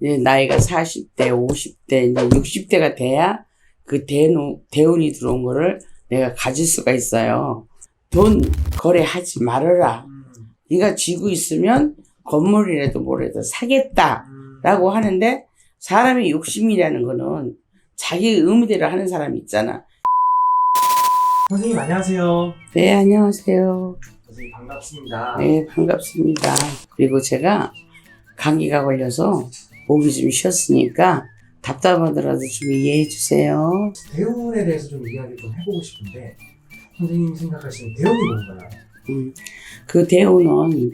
이제 나이가 40대, 50대, 이제 60대가 돼야 그 대운, 대운이 들어온 거를 내가 가질 수가 있어요. 돈 거래하지 말아라. 음, 네가 쥐고 있으면 건물이라도 뭐라도 사겠다. 음. 라고 하는데 사람의 욕심이라는 거는 자기 의무대로 하는 사람이 있잖아. 선생님 안녕하세요. 네, 안녕하세요. 선생님 반갑습니다. 네, 반갑습니다. 그리고 제가 감기가 걸려서 목이 좀 쉬었으니까 답답하더라도 좀 이해해 주세요. 대운에 대해서 좀 이야기를 좀 해보고 싶은데 선생님이 생각하시는 대운이 뭔가요? 음, 그 대우는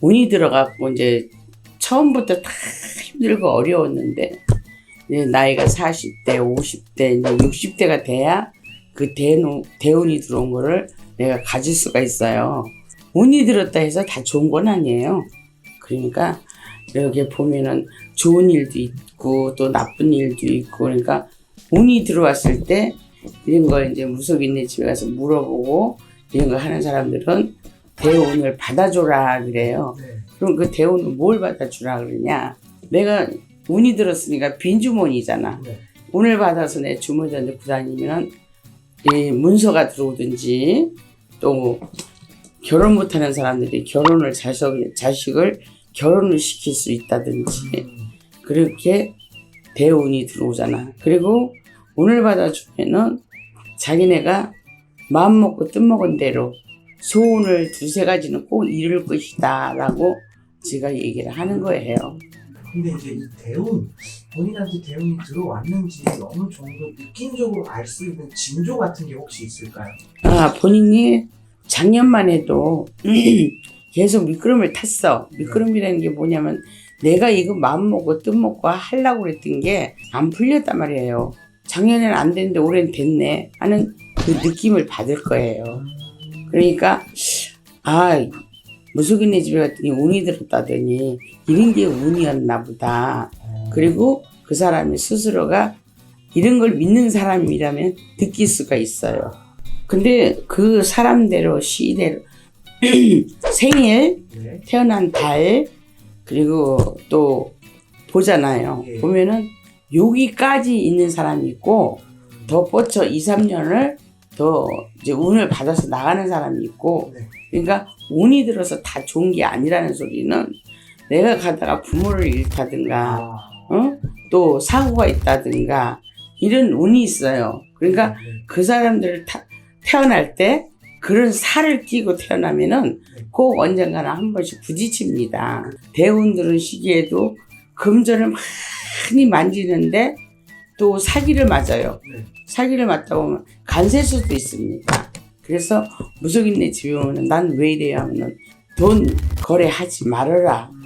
운이 들어갔고 이제 처음부터 다 힘들고 어려웠는데 이제 나이가 40대, 50대, 이제 60대가 돼야 그 대운, 대운이 들어온 거를 내가 가질 수가 있어요. 운이 들었다 해서 다 좋은 건 아니에요. 그러니까 여기 보면은 좋은 일도 있고 또 나쁜 일도 있고 그러니까 운이 들어왔을 때 이런 거 이제 무속인네 집에 가서 물어보고 이런 거 하는 사람들은 대운을 받아줘라 그래요. 네. 그럼 그 대운을 뭘 받아주라 그러냐? 내가 운이 들었으니까 빈 주머니잖아. 네. 운을 받아서 내 주머니에 넣고 다니면 이 문서가 들어오든지 또 결혼 못하는 사람들이 결혼을 자식, 자식을 결혼을 시킬 수 있다든지 음, 그렇게 대운이 들어오잖아. 그리고 운을 받아주면은 자기네가 마음 먹고 뜻 먹은 대로 소원을 두세 가지는 꼭 이룰 것이다 라고 제가 얘기를 하는 거예요. 근데 이제 이 대운 본인한테 대운이 들어왔는지 어느 정도 느낌적으로 알 수 있는 징조 같은 게 혹시 있을까요? 아, 본인이 작년만 해도 계속 미끄럼을 탔어. 미끄럼이라는 게 뭐냐면 내가 이거 마음 먹고 뜻 먹고 하려고 그랬던 게 안 풀렸단 말이에요. 작년에는 안 됐는데 올해는 됐네 하는 그 느낌을 받을 거예요. 그러니까 아 무속인네 집에 갔더니 운이 들었다더니 이런 게 운이었나 보다. 어, 그리고 그 사람이 스스로가 이런 걸 믿는 사람이라면 느낄 수가 있어요. 근데 그 사람대로 시대로 생일 네. 태어난 달 그리고 또 보잖아요. 예. 보면은 여기까지 있는 사람이 있고 더 뻗쳐 2, 3년을 더 이제 운을 받아서 나가는 사람이 있고 네. 그러니까 운이 들어서 다 좋은 게 아니라는 소리는 내가 가다가 부모를 잃다든가 아, 어? 또 사고가 있다든가 이런 운이 있어요. 그러니까 네. 그 사람들을 타- 태어날 때 그런 살을 끼고 태어나면은 꼭 언젠가는 한 번씩 부딪힙니다. 대운 들은 시기에도 금전을 많이 만지는데 또 사기를 맞아요. 네. 사기를 맞다 보면 간셀 수도 있습니다. 그래서 무속인네 집에 오면 난 왜 이래요 하면은 돈 거래하지 말아라. 음,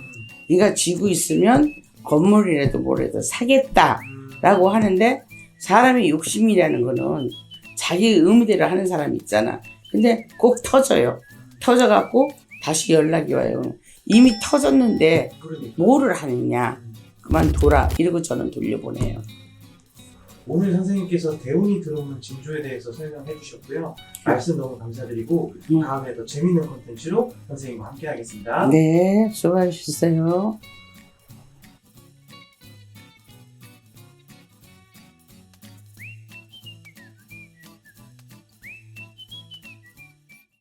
네가 쥐고 있으면 건물이라도 뭐라도 사겠다. 음, 라고 하는데 사람의 욕심이라는 거는 자기 의무대로 하는 사람이 있잖아. 근데 꼭 터져요. 터져갖고 다시 연락이 와요. 이미 터졌는데 뭐를 하느냐. 그만둬라. 이러고 저는 돌려보내요. 오늘 선생님께서 대운이 들어오는 징조에 대해서 설명해 주셨고요. 말씀 너무 감사드리고 음. 다음에 더 재밌는 콘텐츠로 선생님과 함께 하겠습니다. 네, 수고하셨어요.